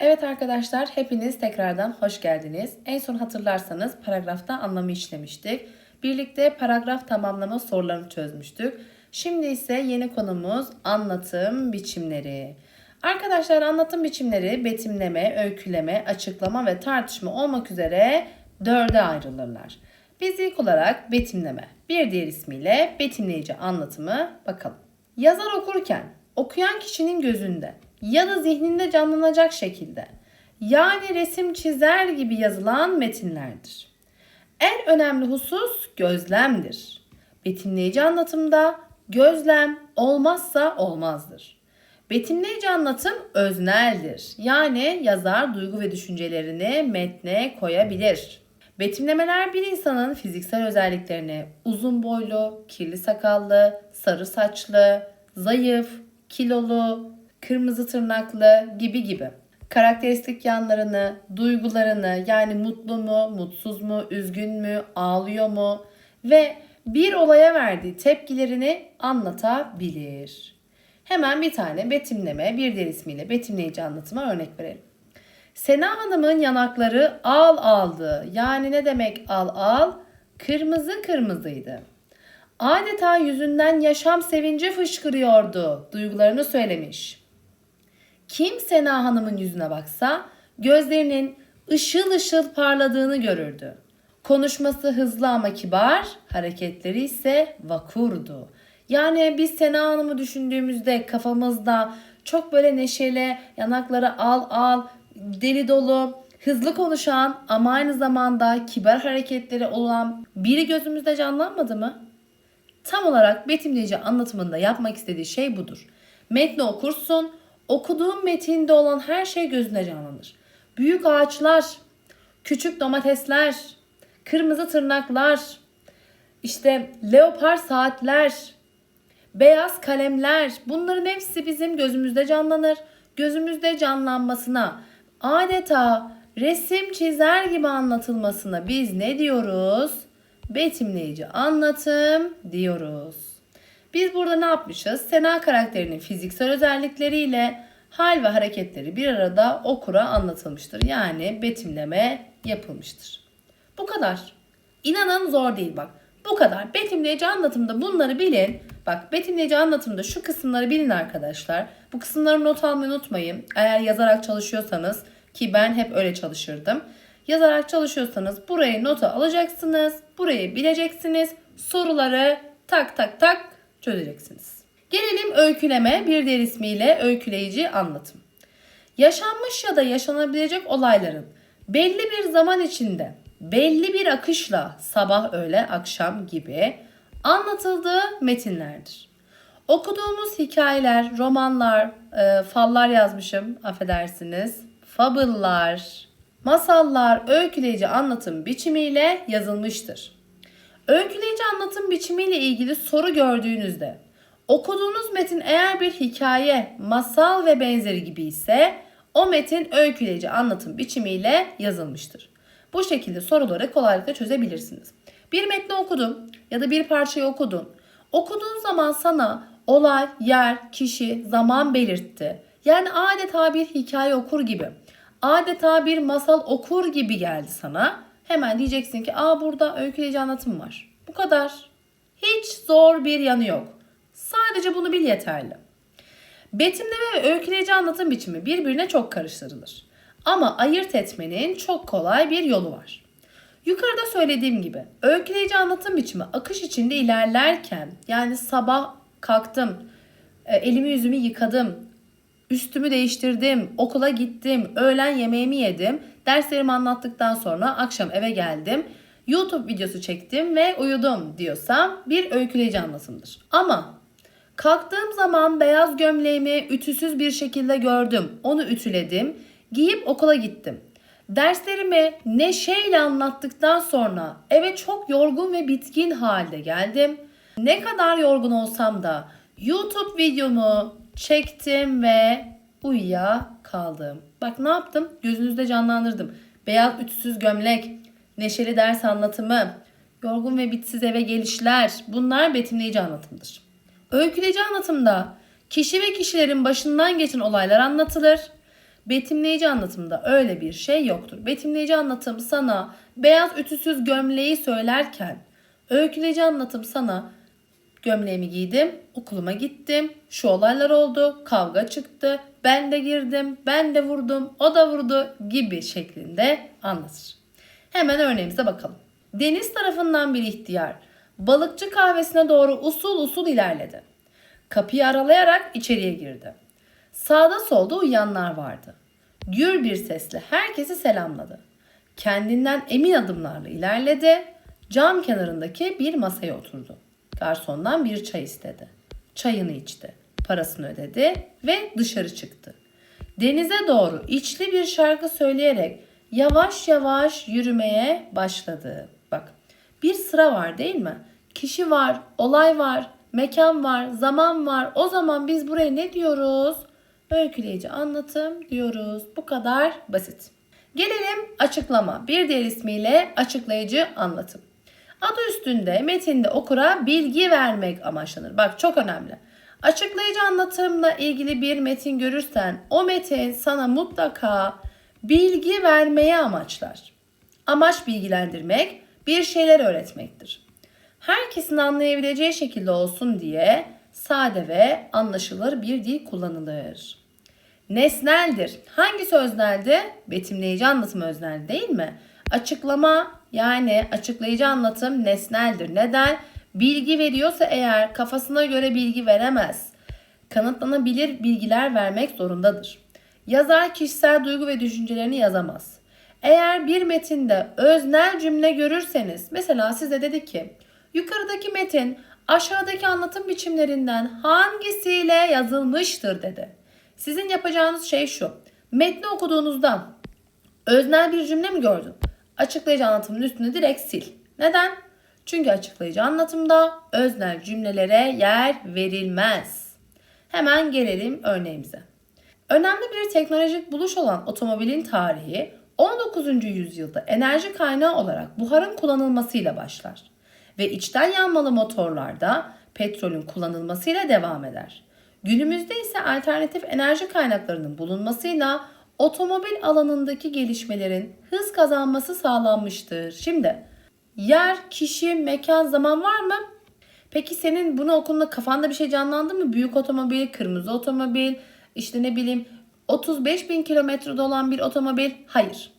Evet arkadaşlar hepiniz tekrardan hoş geldiniz. En son hatırlarsanız paragrafta anlamı işlemiştik. Birlikte paragraf tamamlama sorularını çözmüştük. Şimdi ise yeni konumuz anlatım biçimleri. Arkadaşlar anlatım biçimleri betimleme, öyküleme, açıklama ve tartışma olmak üzere dörde ayrılırlar. Biz ilk olarak betimleme, bir diğer ismiyle betimleyici anlatımı bakalım. Yazar okurken okuyan kişinin gözünde ya da zihninde canlanacak şekilde yani resim çizer gibi yazılan metinlerdir. En önemli husus gözlemdir. Betimleyici anlatımda gözlem olmazsa olmazdır. Betimleyici anlatım özneldir. Yani yazar duygu ve düşüncelerini metne koyabilir. Betimlemeler bir insanın fiziksel özelliklerini uzun boylu, kirli sakallı, sarı saçlı, zayıf, kilolu, kırmızı tırnaklı gibi gibi karakteristik yanlarını, duygularını yani mutlu mu, mutsuz mu, üzgün mü, ağlıyor mu ve bir olaya verdiği tepkilerini anlatabilir. Hemen bir tane betimleme, bir diğer ismiyle betimleyici anlatıma örnek verelim. Sena Hanım'ın yanakları al aldı. Yani ne demek al al? Kırmızı kırmızıydı. Adeta yüzünden yaşam sevinci fışkırıyordu. Duygularını söylemiş. Kim Sena Hanım'ın yüzüne baksa gözlerinin ışıl ışıl parladığını görürdü. Konuşması hızlı ama kibar, hareketleri ise vakurdu. Yani biz Sena Hanım'ı düşündüğümüzde kafamızda çok böyle neşeli, yanakları al al, deli dolu, hızlı konuşan ama aynı zamanda kibar hareketleri olan biri gözümüzde canlanmadı mı? Tam olarak betimleyici anlatımında yapmak istediği şey budur. Metni okursun, okuduğun metinde olan her şey gözüne canlanır. Büyük ağaçlar, küçük domatesler, kırmızı tırnaklar, işte leopar saatler, beyaz kalemler bunların hepsi bizim gözümüzde canlanır. Gözümüzde canlanmasına adeta resim çizer gibi anlatılmasına biz ne diyoruz? Betimleyici anlatım diyoruz. Biz burada ne yapmışız? Sena karakterinin fiziksel özellikleriyle hal ve hareketleri bir arada okura anlatılmıştır. Yani betimleme yapılmıştır. Bu kadar. İnanın zor değil bak. Bu kadar. Betimleyici anlatımda bunları bilin. Bak betimleyici anlatımda şu kısımları bilin arkadaşlar. Bu kısımları not almayı unutmayın. Eğer yazarak çalışıyorsanız ki ben hep öyle çalışırdım. Yazarak çalışıyorsanız burayı nota alacaksınız. Burayı bileceksiniz. Soruları tak tak tak çözeceksiniz. Gelelim öyküleme bir diğer ismiyle öyküleyici anlatım. Yaşanmış ya da yaşanabilecek olayların belli bir zaman içinde belli bir akışla sabah öğle akşam gibi anlatıldığı metinlerdir. Okuduğumuz hikayeler, romanlar, e, fallar yazmışım affedersiniz, fabıllar, masallar öyküleyici anlatım biçimiyle yazılmıştır. Öyküleyici anlatım biçimiyle ilgili soru gördüğünüzde okuduğunuz metin eğer bir hikaye, masal ve benzeri gibi ise o metin öyküleyici anlatım biçimiyle yazılmıştır. Bu şekilde soruları kolaylıkla çözebilirsiniz. Bir metni okudun ya da bir parçayı okudun. Okuduğun zaman sana olay, yer, kişi, zaman belirtti. Yani adeta bir hikaye okur gibi. Adeta bir masal okur gibi geldi sana. Hemen diyeceksin ki aa burada öyküleyici anlatım var. Bu kadar. Hiç zor bir yanı yok. Sadece bunu bil yeterli. Betimleme ve öyküleyici anlatım biçimi birbirine çok karıştırılır. Ama ayırt etmenin çok kolay bir yolu var. Yukarıda söylediğim gibi öyküleyici anlatım biçimi akış içinde ilerlerken yani sabah kalktım, e, elimi yüzümü yıkadım, üstümü değiştirdim, okula gittim, öğlen yemeğimi yedim, derslerimi anlattıktan sonra akşam eve geldim, YouTube videosu çektim ve uyudum diyorsam bir öyküleyici anlatımdır. Ama kalktığım zaman beyaz gömleğimi ütüsüz bir şekilde gördüm, onu ütüledim, giyip okula gittim. Derslerimi neşeyle anlattıktan sonra eve çok yorgun ve bitkin halde geldim. Ne kadar yorgun olsam da YouTube videomu çektim ve uyuya kaldım. Bak ne yaptım? Gözünüzde canlandırdım. Beyaz ütüsüz gömlek, neşeli ders anlatımı, yorgun ve bitsiz eve gelişler bunlar betimleyici anlatımdır. Öyküleyici anlatımda kişi ve kişilerin başından geçen olaylar anlatılır. Betimleyici anlatımda öyle bir şey yoktur. Betimleyici anlatım sana beyaz ütüsüz gömleği söylerken, öyküleyici anlatım sana gömleğimi giydim, okuluma gittim, şu olaylar oldu, kavga çıktı, ben de girdim, ben de vurdum, o da vurdu gibi şeklinde anlatır. Hemen örneğimize bakalım. Deniz tarafından bir ihtiyar balıkçı kahvesine doğru usul usul ilerledi. Kapıyı aralayarak içeriye girdi. Sağda solda uyuyanlar vardı. Gür bir sesle herkesi selamladı. Kendinden emin adımlarla ilerledi. Cam kenarındaki bir masaya oturdu. Garsondan bir çay istedi. Çayını içti. Parasını ödedi ve dışarı çıktı. Denize doğru içli bir şarkı söyleyerek yavaş yavaş yürümeye başladı. Bak bir sıra var değil mi? Kişi var, olay var, mekan var, zaman var. O zaman biz buraya ne diyoruz? Öyküleyici anlatım diyoruz. Bu kadar basit. Gelelim açıklama. Bir diğer ismiyle açıklayıcı anlatım. Adı üstünde metinde okura bilgi vermek amaçlanır. Bak çok önemli. Açıklayıcı anlatımla ilgili bir metin görürsen o metin sana mutlaka bilgi vermeye amaçlar. Amaç bilgilendirmek, bir şeyler öğretmektir. Herkesin anlayabileceği şekilde olsun diye sade ve anlaşılır bir dil kullanılır. Nesneldir. Hangi özneldi? Betimleyici anlatım öznel değil mi? Açıklama yani açıklayıcı anlatım nesneldir. Neden? Bilgi veriyorsa eğer kafasına göre bilgi veremez. Kanıtlanabilir bilgiler vermek zorundadır. Yazar kişisel duygu ve düşüncelerini yazamaz. Eğer bir metinde öznel cümle görürseniz mesela size dedi ki yukarıdaki metin aşağıdaki anlatım biçimlerinden hangisiyle yazılmıştır dedi. Sizin yapacağınız şey şu. Metni okuduğunuzda öznel bir cümle mi gördün? Açıklayıcı anlatımın üstüne direkt sil. Neden? Çünkü açıklayıcı anlatımda öznel cümlelere yer verilmez. Hemen gelelim örneğimize. Önemli bir teknolojik buluş olan otomobilin tarihi 19. yüzyılda enerji kaynağı olarak buharın kullanılmasıyla başlar ve içten yanmalı motorlarda petrolün kullanılmasıyla devam eder. Günümüzde ise alternatif enerji kaynaklarının bulunmasıyla otomobil alanındaki gelişmelerin hız kazanması sağlanmıştır. Şimdi yer, kişi, mekan, zaman var mı? Peki senin bunu okulunda kafanda bir şey canlandı mı? Büyük otomobil, kırmızı otomobil, işte ne bileyim 35 bin kilometrede olan bir otomobil? Hayır.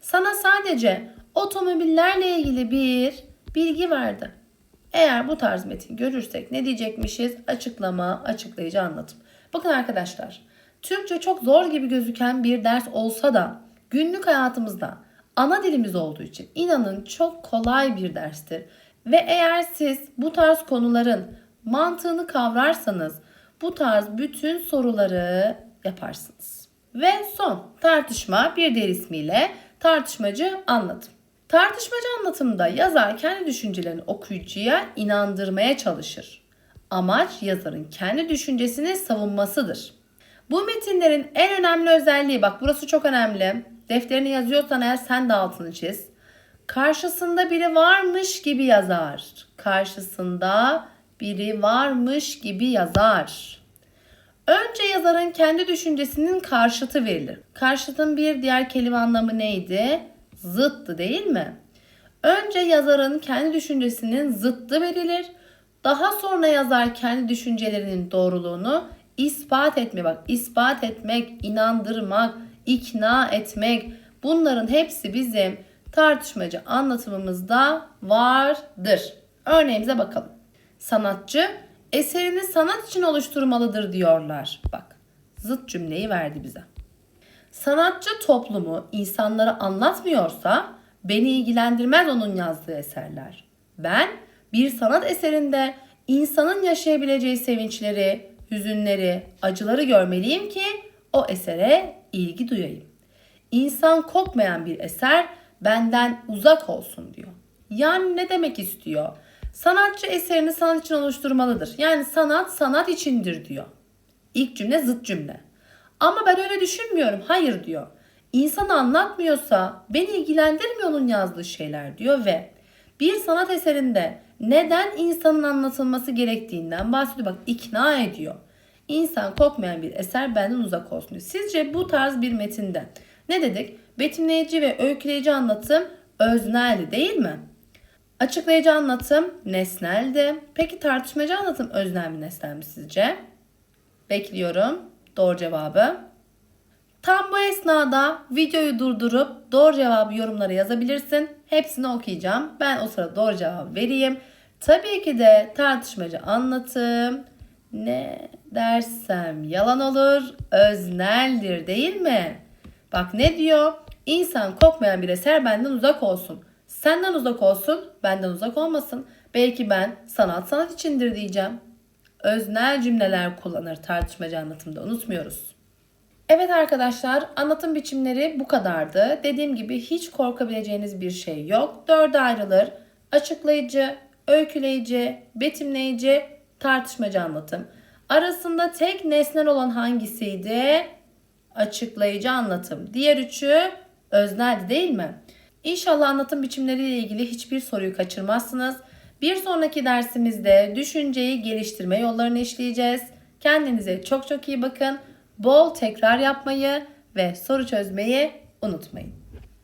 Sana sadece otomobillerle ilgili bir bilgi verdi. Eğer bu tarz metin görürsek ne diyecekmişiz? Açıklama, açıklayıcı anlatım. Bakın arkadaşlar, Türkçe çok zor gibi gözüken bir ders olsa da günlük hayatımızda ana dilimiz olduğu için inanın çok kolay bir derstir. Ve eğer siz bu tarz konuların mantığını kavrarsanız bu tarz bütün soruları yaparsınız. Ve son tartışma bir diğer ismiyle tartışmacı anlatım. Tartışmacı anlatımda yazar kendi düşüncelerini okuyucuya inandırmaya çalışır. Amaç yazarın kendi düşüncesini savunmasıdır. Bu metinlerin en önemli özelliği bak burası çok önemli. Defterini yazıyorsan eğer sen de altını çiz. Karşısında biri varmış gibi yazar. Karşısında biri varmış gibi yazar. Önce yazarın kendi düşüncesinin karşıtı verilir. Karşıtın bir diğer kelime anlamı neydi? Zıttı değil mi? Önce yazarın kendi düşüncesinin zıttı verilir. Daha sonra yazar kendi düşüncelerinin doğruluğunu ispat etme bak ispat etmek, inandırmak, ikna etmek bunların hepsi bizim tartışmacı anlatımımızda vardır. Örneğimize bakalım. Sanatçı eserini sanat için oluşturmalıdır diyorlar. Bak zıt cümleyi verdi bize. Sanatçı toplumu insanlara anlatmıyorsa beni ilgilendirmez onun yazdığı eserler. Ben bir sanat eserinde insanın yaşayabileceği sevinçleri, hüzünleri, acıları görmeliyim ki o esere ilgi duyayım. İnsan kokmayan bir eser benden uzak olsun diyor. Yani ne demek istiyor? Sanatçı eserini sanat için oluşturmalıdır. Yani sanat sanat içindir diyor. İlk cümle zıt cümle. Ama ben öyle düşünmüyorum. Hayır diyor. İnsanı anlatmıyorsa beni ilgilendirmiyor onun yazdığı şeyler diyor ve bir sanat eserinde neden insanın anlatılması gerektiğinden bahsediyor. Bak ikna ediyor. İnsan kokmayan bir eser benden uzak olsun diyor. Sizce bu tarz bir metinde ne dedik? Betimleyici ve öyküleyici anlatım özneldi değil mi? Açıklayıcı anlatım nesneldi. Peki tartışmacı anlatım öznel mi nesnel mi sizce? Bekliyorum doğru cevabı. Tam bu esnada videoyu durdurup doğru cevabı yorumlara yazabilirsin. Hepsini okuyacağım. Ben o sırada doğru cevabı vereyim. Tabii ki de tartışmacı anlatım ne dersem yalan olur, özneldir değil mi? Bak ne diyor? İnsan kokmayan bir eser benden uzak olsun. Senden uzak olsun, benden uzak olmasın. Belki ben sanat sanat içindir diyeceğim. Öznel cümleler kullanır tartışmacı anlatımda unutmuyoruz. Evet arkadaşlar anlatım biçimleri bu kadardı. Dediğim gibi hiç korkabileceğiniz bir şey yok. Dörde ayrılır. Açıklayıcı, öyküleyici, betimleyici, tartışmacı anlatım. Arasında tek nesnel olan hangisiydi? Açıklayıcı anlatım. Diğer üçü özneldi değil mi? İnşallah anlatım biçimleriyle ilgili hiçbir soruyu kaçırmazsınız. Bir sonraki dersimizde düşünceyi geliştirme yollarını işleyeceğiz. Kendinize çok çok iyi bakın. Bol tekrar yapmayı ve soru çözmeyi unutmayın.